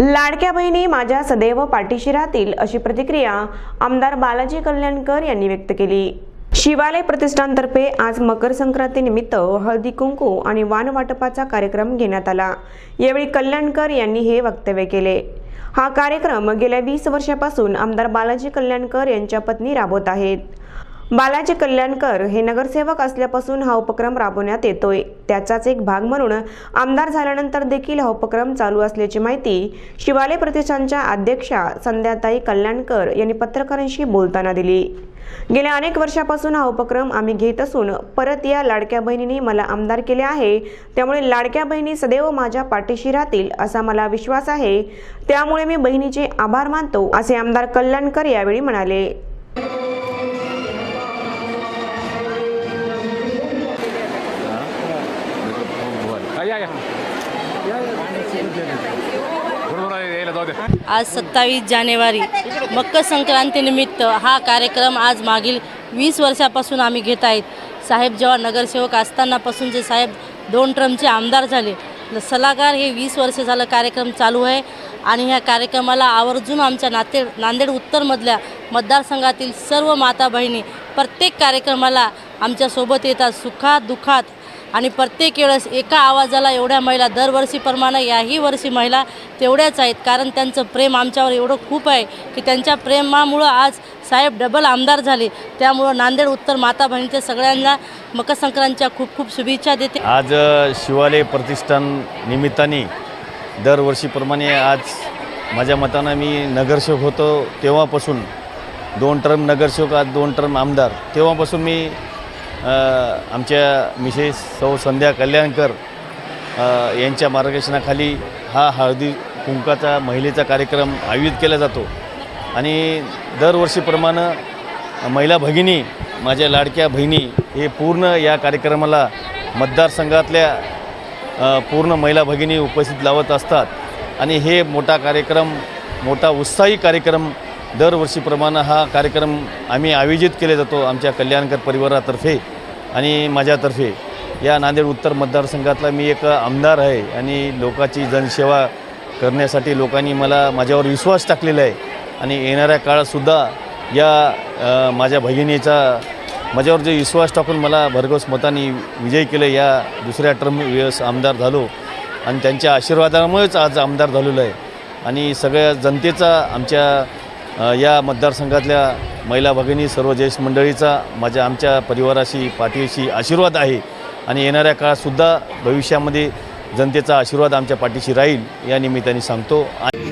लाडक्या बहिणी माझ्या सदैव पाठीशी राहतील अशी प्रतिक्रिया आमदार बालाजी कल्याणकर यांनी व्यक्त केली. शिवालय प्रतिष्ठानतर्फे आज मकर संक्रांती निमित्त हळदी कुंकू आणि वाण वाटपाचा कार्यक्रम घेण्यात आला. यावेळी कल्याणकर यांनी हे वक्तव्य केले. हा कार्यक्रम गेल्या वीस वर्षापासून आमदार बालाजी कल्याणकर यांच्या पत्नी राबवत आहेत. बालाजी कल्याणकर हे नगरसेवक असल्यापासून हा उपक्रम राबवण्यात येतोय. त्याचाच एक भाग म्हणून आमदार झाल्यानंतर देखील हा उपक्रम चालू असल्याची माहिती शिवालय प्रतिष्ठानच्या अध्यक्षा संध्याताई कल्याणकर यांनी पत्रकारांशी बोलताना दिली. गेल्या अनेक वर्षापासून हा उपक्रम आम्ही घेत असून परत या लाडक्या बहिणींनी मला आमदार केले आहे. त्यामुळे लाडक्या बहिणी सदैव माझ्या पाठीशी राहतील असा मला विश्वास आहे. त्यामुळे मी बहिणीचे आभार मानतो असे आमदार कल्याणकर यावेळी म्हणाले. आज सत्तावीस जानेवारी मकर संक्रांतीनिमित्त हा कार्यक्रम आज मागील वीस वर्षापासून आम्ही घेत आहेत. साहेब जेव्हा नगरसेवक असतानापासून जे साहेब दोन ट्रमचे आमदार झाले सल्लागार हे वीस वर्ष झालं कार्यक्रम चालू आहे आणि ह्या कार्यक्रमाला आवर्जून आमच्या नाते नांदेड उत्तरमधल्या मतदारसंघातील सर्व माता बहिणी प्रत्येक कार्यक्रमाला आमच्यासोबत येतात. सुखात दुःखात आणि प्रत्येक वेळेस एका आवाजाला एवढ्या महिला दरवर्षीप्रमाणे याही वर्षी महिला तेवढ्याच आहेत. कारण त्यांचं प्रेम आमच्यावर एवढं खूप आहे की त्यांच्या प्रेमामुळं आज साहेब डबल आमदार झाले. त्यामुळं नांदेड उत्तर माता बहिणीच्या सगळ्यांना मकरसंक्रांतच्या खूप खूप शुभेच्छा देते. आज शिवालय प्रतिष्ठान निमित्ताने दरवर्षीप्रमाणे आज माझ्या मतानं मी नगरसेवक होतो तेव्हापासून. दोन टर्म नगरसेवक आज दोन टर्म आमदार. तेव्हापासून मी आमच्या मिसेस सौ संध्या कल्याणकर यांच्या मार्गदर्शनाखाली हा हळदी कुंकाचा महिलेचा कार्यक्रम आयोजित केला जातो. आणि दरवर्षीप्रमाणे महिला भगिनी माझ्या लाडक्या बहिणी हे पूर्ण या कार्यक्रमाला मतदारसंघातल्या पूर्ण महिला भगिनी उपस्थित लावत असतात. आणि हे मोठा कार्यक्रम मोठा उत्साही कार्यक्रम दरवर्षीप्रमाणे हा कार्यक्रम आम्ही आयोजित केले जातो आमच्या कल्याणकर परिवारातर्फे आणि माझ्यातर्फे. या नांदेड उत्तर मतदारसंघातला मी एक आमदार आहे आणि लोकाची जनसेवा करण्यासाठी लोकांनी मला माझ्यावर विश्वास टाकलेला आहे. आणि येणाऱ्या काळातसुद्धा या माझ्या भगिनीचा माझ्यावर जे विश्वास टाकून मला भरघोस मताने विजय केलं या दुसऱ्या टर्म वेळेस आमदार झालो. आणि त्यांच्या आशीर्वादामुळेच आज आमदार झालेलो आहे. आणि सगळ्या जनतेचा आमच्या या मतदारसंघातल्या महिला भगिनी सर्व ज्येष्ठ मंडळीचा माझ्या आमच्या परिवाराशी पाठीशी आशीर्वाद आहे. आणि येणाऱ्या काळातसुद्धा भविष्यामध्ये जनतेचा आशीर्वाद आमच्या पाठीशी राहील या निमित्ताने सांगतो. आणि